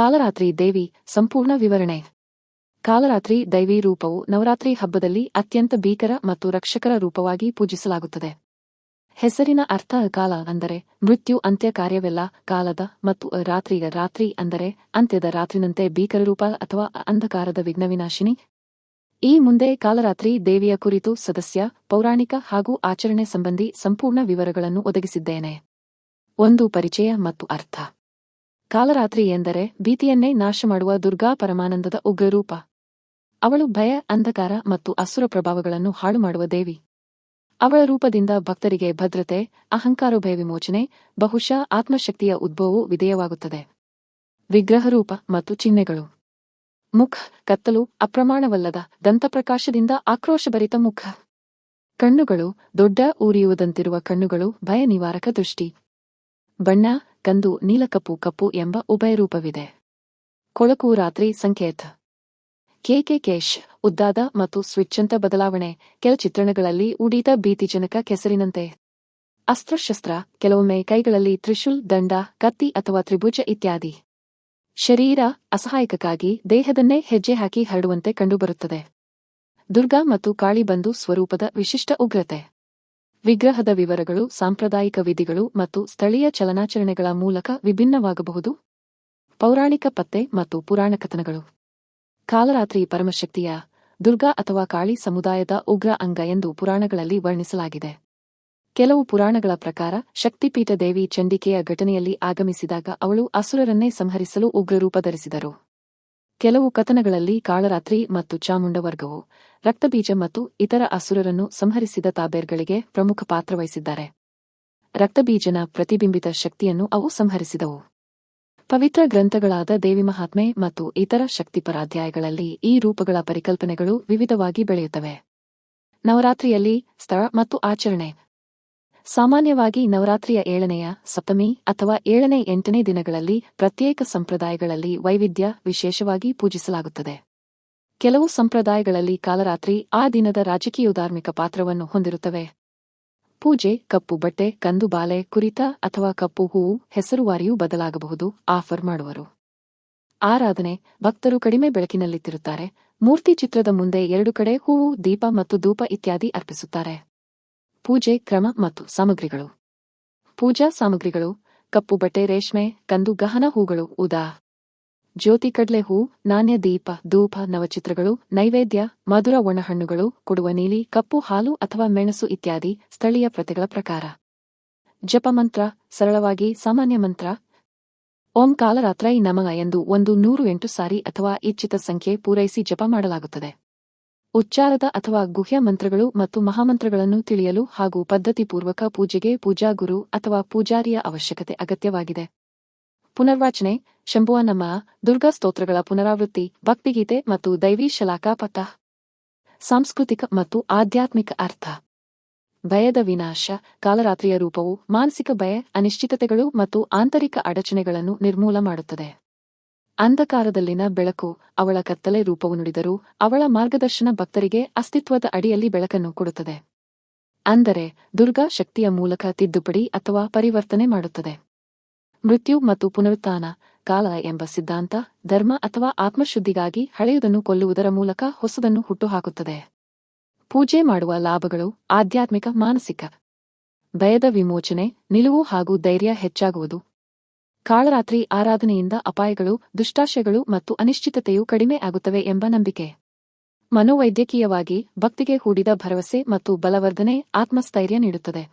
ಕಾಲರಾತ್ರಿ ದೇವಿ, ಸಂಪೂರ್ಣ ವಿವರಣೆ. ಕಾಲರಾತ್ರಿ ದೈವಿ ರೂಪವು ನವರಾತ್ರಿ ಹಬ್ಬದಲ್ಲಿ ಅತ್ಯಂತ ಭೀಕರ ಮತ್ತು ರಕ್ಷಕರ ರೂಪವಾಗಿ ಪೂಜಿಸಲಾಗುತ್ತದೆ. ಹೆಸರಿನ ಅರ್ಥ ಕಾಲ ಅಂದರೆ ಮೃತ್ಯು ಅಂತ್ಯ ಕಾರ್ಯವೆಲ್ಲ ಕಾಲದ ಮತ್ತು ರಾತ್ರಿಯ ರಾತ್ರಿ ಅಂದರೆ ಅಂತ್ಯದ ರಾತ್ರಿನಂತೆ ಭೀಕರ ರೂಪ ಅಥವಾ ಅಂಧಕಾರದ ವಿಘ್ನವಿನಾಶಿನಿ. ಈ ಮುಂದೆ ಕಾಲರಾತ್ರಿ ದೇವಿಯ ಕುರಿತು ಸದಸ್ಯ, ಪೌರಾಣಿಕ ಹಾಗೂ ಆಚರಣೆ ಸಂಬಂಧಿ ಸಂಪೂರ್ಣ ವಿವರಗಳನ್ನು ಒದಗಿಸಿದ್ದೇನೆ. ಒಂದು ಪರಿಚಯ ಮತ್ತು ಅರ್ಥ. ಕಾಲರಾತ್ರಿ ಎಂದರೆ ಭೀತಿಯನ್ನೇ ನಾಶ ಮಾಡುವ ದುರ್ಗಾ ಪರಮಾನಂದದ ಉಗ್ರರೂಪ ಅವಳು ಭಯ, ಅಂಧಕಾರ ಮತ್ತು ಅಸುರ ಪ್ರಭಾವಗಳನ್ನು ಹಾಳು ಮಾಡುವ ದೇವಿ. ಅವಳ ರೂಪದಿಂದ ಭಕ್ತರಿಗೆ ಭದ್ರತೆ, ಅಹಂಕಾರ ಭಯ ವಿಮೋಚನೆ ಬಹುಶಃ ಆತ್ಮಶಕ್ತಿಯ ಉದ್ಭವವು ವಿಧೇಯವಾಗುತ್ತದೆ. ವಿಗ್ರಹರೂಪ ಮತ್ತು ಚಿಹ್ನೆಗಳು. ಮುಖ, ಕತ್ತಲು, ಅಪ್ರಮಾಣವಲ್ಲದ ದಂತಪ್ರಕಾಶದಿಂದ ಆಕ್ರೋಶಭರಿತ ಮುಖ. ಕಣ್ಣುಗಳು, ದೊಡ್ಡ ಊರಿಯುವುದಂತಿರುವ ಕಣ್ಣುಗಳು ಭಯ ನಿವಾರಕ ದೃಷ್ಟಿ. ಬಣ್ಣ ಕಂದು ನೀಲಕಪ್ಪು ಕಪ್ಪು ಎಂಬ ಉಭಯ ರೂಪವಿದೆ. ಕೊಳಕು ರಾತ್ರಿ ಸಂಕೇತ. ಕೆಕೆ ಕೇಶ್, ಉದ್ದಾದ ಮತ್ತು ಸ್ವಿಚ್ಛಂತ ಬದಲಾವಣೆ, ಕೆಲ ಚಿತ್ರಣಗಳಲ್ಲಿ ಉಡೀತ ಭೀತಿಜನಕ ಕೆಸರಿನಂತೆ. ಅಸ್ತ್ರಶಸ್ತ್ರ, ಕೆಲವೊಮ್ಮೆ ಕೈಗಳಲ್ಲಿ ತ್ರಿಶೂಲ್, ದಂಡ, ಕತ್ತಿ ಅಥವಾ ತ್ರಿಭುಜ ಇತ್ಯಾದಿ. ಶರೀರ ಅಸಹಾಯಕಕ್ಕಾಗಿ ದೇಹದನ್ನೇ ಹೆಜ್ಜೆ ಹಾಕಿ ಹರಡುವಂತೆ ಕಂಡುಬರುತ್ತದೆ. ದುರ್ಗಾ ಮತ್ತು ಕಾಳಿ ಬಂದು ಸ್ವರೂಪದ ವಿಶಿಷ್ಟ ಉಗ್ರತೆ. ವಿಗ್ರಹದ ವಿವರಗಳು, ಸಾಂಪ್ರದಾಯಿಕ ವಿಧಿಗಳು ಮತ್ತು ಸ್ಥಳೀಯ ಚಲನಾಚರಣೆಗಳ ಮೂಲಕ ವಿಭಿನ್ನವಾಗಬಹುದು. ಪೌರಾಣಿಕ ಪತ್ತೆ ಮತ್ತು ಪುರಾಣ ಕಥನಗಳು. ಕಾಲರಾತ್ರಿ ಪರಮಶಕ್ತಿಯ, ದುರ್ಗಾ ಅಥವಾ ಕಾಳಿ ಸಮುದಾಯದ ಉಗ್ರ ಅಂಗ ಎಂದು ಪುರಾಣಗಳಲ್ಲಿ ವರ್ಣಿಸಲಾಗಿದೆ. ಕೆಲವು ಪುರಾಣಗಳ ಪ್ರಕಾರ, ಶಕ್ತಿಪೀಠ ದೇವಿ ಚಂಡಿಕೆಯ ಘಟನೆಯಲ್ಲಿ ಆಗಮಿಸಿದಾಗ ಅವಳು ಅಸುರರನ್ನೇ ಸಂಹರಿಸಲು ಉಗ್ರರೂಪ ಧರಿಸಿದರು. ಕೆಲವು ಕಥನಗಳಲ್ಲಿ ಕಾಳರಾತ್ರಿ ಮತ್ತು ಚಾಮುಂಡವರ್ಗವು, ರಕ್ತಬೀಜ ಮತ್ತು ಇತರ ಅಸುರರನ್ನು ಸಂಹರಿಸಿದ ತಾಬೇರ್ಗಳಿಗೆ ಪ್ರಮುಖ ಪಾತ್ರ ವಹಿಸಿದ್ದಾರೆ ರಕ್ತಬೀಜನ ಪ್ರತಿಬಿಂಬಿತ ಶಕ್ತಿಯನ್ನು ಅವು ಸಂಹರಿಸಿದವು. ಪವಿತ್ರ ಗ್ರಂಥಗಳಾದ ದೇವಿ ಮಹಾತ್ಮೆ ಮತ್ತು ಇತರ ಶಕ್ತಿಪರಾಧ್ಯಾಯಗಳಲ್ಲಿ ಈ ರೂಪಗಳ ಪರಿಕಲ್ಪನೆಗಳು ವಿವಿಧವಾಗಿ ಬೆಳೆಯುತ್ತವೆ. ನವರಾತ್ರಿಯಲ್ಲಿ ಸ್ಥಳ ಮತ್ತು ಆಚರಣೆ ಸಾಮಾನ್ಯವಾಗಿ ನವರಾತ್ರಿಯ ಏಳನೆಯ ಸಪ್ತಮಿ ಅಥವಾ ಏಳನೇ ಎಂಟನೇ ದಿನಗಳಲ್ಲಿ ಪ್ರತ್ಯೇಕ ಸಂಪ್ರದಾಯಗಳಲ್ಲಿ ವೈವಿಧ್ಯ ವಿಶೇಷವಾಗಿ ಪೂಜಿಸಲಾಗುತ್ತದೆ. ಕೆಲವು ಸಂಪ್ರದಾಯಗಳಲ್ಲಿ ಕಾಲರಾತ್ರಿ ಆ ದಿನದ ರಾಜಕೀಯ ಧಾರ್ಮಿಕ ಪಾತ್ರವನ್ನು ಹೊಂದಿರುತ್ತವೆ. ಪೂಜೆ, ಕಪ್ಪು ಬಟ್ಟೆ, ಕಂದು ಬಾಲೆ, ಕುರಿತ ಅಥವಾ ಕಪ್ಪು ಹೂವು ಹೆಸರುವಾರಿಯೂ ಬದಲಾಗಬಹುದು, ಆಫರ್ ಮಾಡುವರು. ಆರಾಧನೆ, ಭಕ್ತರು ಕಡಿಮೆ ಬೆಳಕಿನಲ್ಲಿತ್ತಿರುತ್ತಾರೆ, ಮೂರ್ತಿ ಚಿತ್ರದ ಮುಂದೆ ಎರಡು ಕಡೆ ಹೂವು, ದೀಪ ಮತ್ತು ಧೂಪ ಇತ್ಯಾದಿ ಅರ್ಪಿಸುತ್ತಾರೆ. ಪೂಜೆ, ಕ್ರಮ ಮತ್ತು ಸಾಮಗ್ರಿಗಳು. ಪೂಜಾ ಸಾಮಗ್ರಿಗಳು, ಕಪ್ಪು ಬಟ್ಟೆ, ರೇಷ್ಮೆ, ಕಂದು, ಗಹನ ಹೂಗಳು, ಉದಾ. ಜ್ಯೋತಿ, ಕಡ್ಲೆ ಹೂ, ನಾಣ್ಯ, ದೀಪ, ಧೂಪ, ನವಚಿತ್ರಗಳು, ನೈವೇದ್ಯ, ಮಧುರ ಒಣಹಣ್ಣುಗಳು, ಕೊಡುವ ನೀಲಿ, ಕಪ್ಪು ಹಾಲು ಅಥವಾ ಮೆಣಸು ಇತ್ಯಾದಿ ಸ್ಥಳೀಯ ಪ್ರತಿಗಳ ಪ್ರಕಾರ. ಜಪಮಂತ್ರ ಸರಳವಾಗಿ ಸಾಮಾನ್ಯ ಮಂತ್ರ. ಓಂ ಕಾಲರಾತ್ರೈ ನಮಃ ಎಂದು ಒಂದು ನೂರು ಎಂಟು ಸಾರಿ ಅಥವಾ ಇಚ್ಛಿತ ಸಂಖ್ಯೆ ಪೂರೈಸಿ ಜಪ ಮಾಡಲಾಗುತ್ತದೆ. ಉಚ್ಚಾರದ ಅಥವಾ ಗುಹ್ಯ ಮಂತ್ರಗಳು ಮತ್ತು ಮಹಾಮಂತ್ರಗಳನ್ನು ತಿಳಿಯಲು ಹಾಗೂ ಪದ್ಧತಿಪೂರ್ವಕ ಪೂಜೆಗೆ ಪೂಜಾ ಗುರು ಅಥವಾ ಪೂಜಾರಿಯ ಅವಶ್ಯಕತೆ ಅಗತ್ಯವಾಗಿದೆ. ಪುನರ್ವಾಚನೆ ಶಂಭುವ ನಮ್ಮ ದುರ್ಗಾ ಸ್ತೋತ್ರಗಳ ಪುನರಾವೃತ್ತಿ, ಭಕ್ತಿಗೀತೆ ಮತ್ತು ದೈವಿ ಶಲಾಕಾ ಪಥ ಸಾಂಸ್ಕೃತಿಕ ಮತ್ತು ಆಧ್ಯಾತ್ಮಿಕ ಅರ್ಥ. ಭಯದ ವಿನಾಶ, ಕಾಲರಾತ್ರಿಯ ರೂಪವು ಮಾನಸಿಕ ಭಯ, ಅನಿಶ್ಚಿತತೆಗಳು ಮತ್ತು ಆಂತರಿಕ ಅಡಚಣೆಗಳನ್ನು ನಿರ್ಮೂಲ ಮಾಡುತ್ತದೆ. ಅಂಧಕಾರದಲ್ಲಿನ ಬೆಳಕು ಅವಳ ಕತ್ತಲೆ ರೂಪವು ನುಡಿದರೂ ಅವಳ ಮಾರ್ಗದರ್ಶನ ಭಕ್ತರಿಗೆ ಅಸ್ತಿತ್ವದ ಅಡಿಯಲ್ಲಿ ಬೆಳಕನ್ನು ಕೊಡುತ್ತದೆ. ಅಂದರೆ ದುರ್ಗಾ ಶಕ್ತಿಯ ಮೂಲಕ ತಿದ್ದುಪಡಿ ಅಥವಾ ಪರಿವರ್ತನೆ ಮಾಡುತ್ತದೆ. ಮೃತ್ಯು ಮತ್ತು ಪುನರುತ್ಥಾನ, ಕಾಲ ಎಂಬ ಸಿದ್ಧಾಂತ, ಧರ್ಮ ಅಥವಾ ಆತ್ಮಶುದ್ಧಿಗಾಗಿ ಹಳೆಯುವುದನ್ನು ಕೊಲ್ಲುವುದರ ಮೂಲಕ ಹೊಸದನ್ನು ಹುಟ್ಟುಹಾಕುತ್ತದೆ. ಪೂಜೆ ಮಾಡುವ ಲಾಭಗಳು ಆಧ್ಯಾತ್ಮಿಕ, ಮಾನಸಿಕ. ಭಯದ ವಿಮೋಚನೆ, ನಿಲುವು ಹಾಗೂ ಧೈರ್ಯ ಹೆಚ್ಚಾಗುವುದು ಕಾಳರಾತ್ರಿ ಆರಾಧನೆಯಿಂದ ಅಪಾಯಗಳು, ದುಷ್ಟಾಶಯಗಳು ಮತ್ತು ಅನಿಶ್ಚಿತತೆಯು ಕಡಿಮೆ ಆಗುತ್ತವೆ ಎಂಬ ನಂಬಿಕೆ. ಮನೋವೈದ್ಯಕೀಯವಾಗಿ ಭಕ್ತಿಗೆ ಹೂಡಿದ ಭರವಸೆ ಮತ್ತು ಬಲವರ್ಧನೆ ಆತ್ಮಸ್ಥೈರ್ಯ ನೀಡುತ್ತದೆ.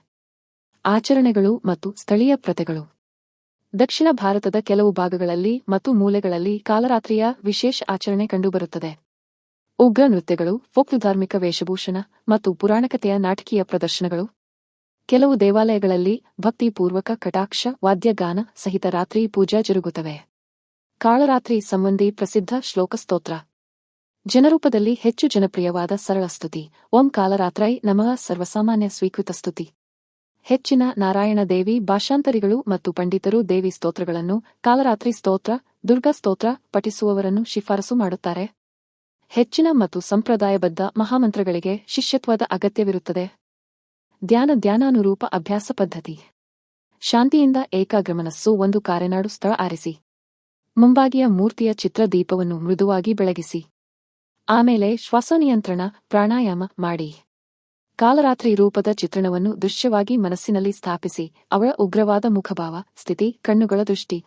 ಆಚರಣೆಗಳು ಮತ್ತು ಸ್ಥಳೀಯ ಪ್ರತೆಗಳು ದಕ್ಷಿಣ ಭಾರತದ ಕೆಲವು ಭಾಗಗಳಲ್ಲಿ ಮತ್ತು ಮೂಲೆಗಳಲ್ಲಿ ಕಾಲರಾತ್ರಿಯ ವಿಶೇಷ ಆಚರಣೆ ಕಂಡುಬರುತ್ತದೆ. ಉಗ್ರ ನೃತ್ಯಗಳು, ಫೋಕ್ ಧಾರ್ಮಿಕ ವೇಷಭೂಷಣ ಮತ್ತು ಪುರಾಣಕತೆಯ ನಾಟಕೀಯ ಪ್ರದರ್ಶನಗಳು ಕೆಲವು ದೇವಾಲಯಗಳಲ್ಲಿ ಭಕ್ತಿಪೂರ್ವಕ ಕಟಾಕ್ಷ, ವಾದ್ಯಗಾನ ಸಹಿತ ರಾತ್ರಿ ಪೂಜಾ ಜರುಗುತ್ತವೆ. ಕಾಳರಾತ್ರಿ ಸಂಬಂಧಿ ಪ್ರಸಿದ್ಧ ಶ್ಲೋಕ ಸ್ತೋತ್ರ ಜನರೂಪದಲ್ಲಿ ಹೆಚ್ಚು ಜನಪ್ರಿಯವಾದ ಸರಳ ಸ್ತುತಿ. ಓಂ ಕಾಲರಾತ್ರೈ ನಮಃ ಸರ್ವಸಾಮಾನ್ಯ ಸ್ವೀಕೃತ ಸ್ತುತಿ. ಹೆಚ್ಚಿನ ನಾರಾಯಣ ದೇವಿ ಭಾಷಾಂತರಿಗಳು ಮತ್ತು ಪಂಡಿತರು ದೇವಿ ಸ್ತೋತ್ರಗಳನ್ನು, ಕಾಲರಾತ್ರಿ ಸ್ತೋತ್ರ, ದುರ್ಗಾ ಸ್ತೋತ್ರ ಪಠಿಸುವವರನ್ನು ಶಿಫಾರಸು ಮಾಡುತ್ತಾರೆ. ಹೆಚ್ಚಿನ ಮತ್ತು ಸಂಪ್ರದಾಯಬದ್ಧ ಮಹಾಮಂತ್ರಗಳಿಗೆ ಶಿಷ್ಯತ್ವದ ಅಗತ್ಯವಿರುತ್ತದೆ. ಧ್ಯಾನ ಧ್ಯಾನಾನುರೂಪ ಅಭ್ಯಾಸ ಪದ್ಧತಿ. ಶಾಂತಿಯಿಂದ ಏಕಾಗ್ರಮನಸ್ಸು ಒಂದು ಕಾರ್ಯನಾಡು ಸ್ಥಳ ಆರಿಸಿ. ಮುಂಬಾಗಿಯ ಮೂರ್ತಿಯ ಚಿತ್ರ ದೀಪವನ್ನು ಮೃದುವಾಗಿ ಬೆಳಗಿಸಿ. ಆಮೇಲೆ ಶ್ವಾಸನಿಯಂತ್ರಣ ಪ್ರಾಣಾಯಾಮ ಮಾಡಿ. ಕಾಲರಾತ್ರಿ ರೂಪದ ಚಿತ್ರಣವನ್ನು ದೃಶ್ಯವಾಗಿ ಮನಸ್ಸಿನಲ್ಲಿ ಸ್ಥಾಪಿಸಿ, ಅವಳ ಉಗ್ರವಾದ ಮುಖಭಾವ, ಸ್ಥಿತಿ, ಕಣ್ಣುಗಳ ದೃಷ್ಟಿ.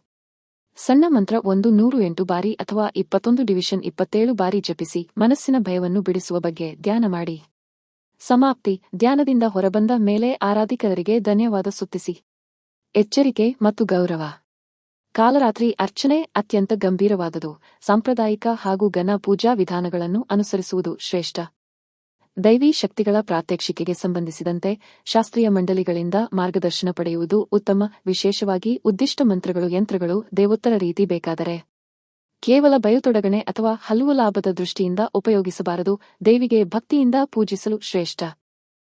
ಸಣ್ಣ ಮಂತ್ರ ಒಂದು ನೂರು ಎಂಟು ಬಾರಿ ಅಥವಾ ಇಪ್ಪತ್ತೊಂದು ಡಿವಿಷನ್ ಇಪ್ಪತ್ತೇಳು ಬಾರಿ ಜಪಿಸಿ ಮನಸ್ಸಿನ ಭಯವನ್ನು ಬಿಡಿಸುವ ಬಗ್ಗೆ ಧ್ಯಾನ ಮಾಡಿ. ಸಮಾಪ್ತಿ. ಧ್ಯಾನದಿಂದ ಹೊರಬಂದ ಮೇಲೆ ಆರಾಧಿಕರಿಗೆ ಧನ್ಯವಾದ ಸುತ್ತಿಸಿ. ಎಚ್ಚರಿಕೆ ಮತ್ತು ಗೌರವ. ಕಾಲರಾತ್ರಿ ಅರ್ಚನೆ ಅತ್ಯಂತ ಗಂಭೀರವಾದುದು. ಸಾಂಪ್ರದಾಯಿಕ ಹಾಗೂ ಘನ ಪೂಜಾ ವಿಧಾನಗಳನ್ನು ಅನುಸರಿಸುವುದು ಶ್ರೇಷ್ಠ. ದೈವಿ ಶಕ್ತಿಗಳ ಪ್ರಾತ್ಯಕ್ಷಿಕೆಗೆ ಸಂಬಂಧಿಸಿದಂತೆ ಶಾಸ್ತ್ರೀಯ ಮಂಡಳಿಗಳಿಂದ ಮಾರ್ಗದರ್ಶನ ಪಡೆಯುವುದು ಉತ್ತಮ. ವಿಶೇಷವಾಗಿ ಉದ್ದಿಷ್ಟ ಮಂತ್ರಗಳು, ಯಂತ್ರಗಳು, ದೇವೋತ್ತರ ರೀತಿ ಬೇಕಾದರೆ. ಕೇವಲ ಬಯತೊಡಗಣೆ ಅಥವಾ ಹಲವು ಲಾಭದ ದೃಷ್ಟಿಯಿಂದ ಉಪಯೋಗಿಸಬಾರದು. ದೇವಿಗೆ ಭಕ್ತಿಯಿಂದ ಪೂಜಿಸಲು ಶ್ರೇಷ್ಠ.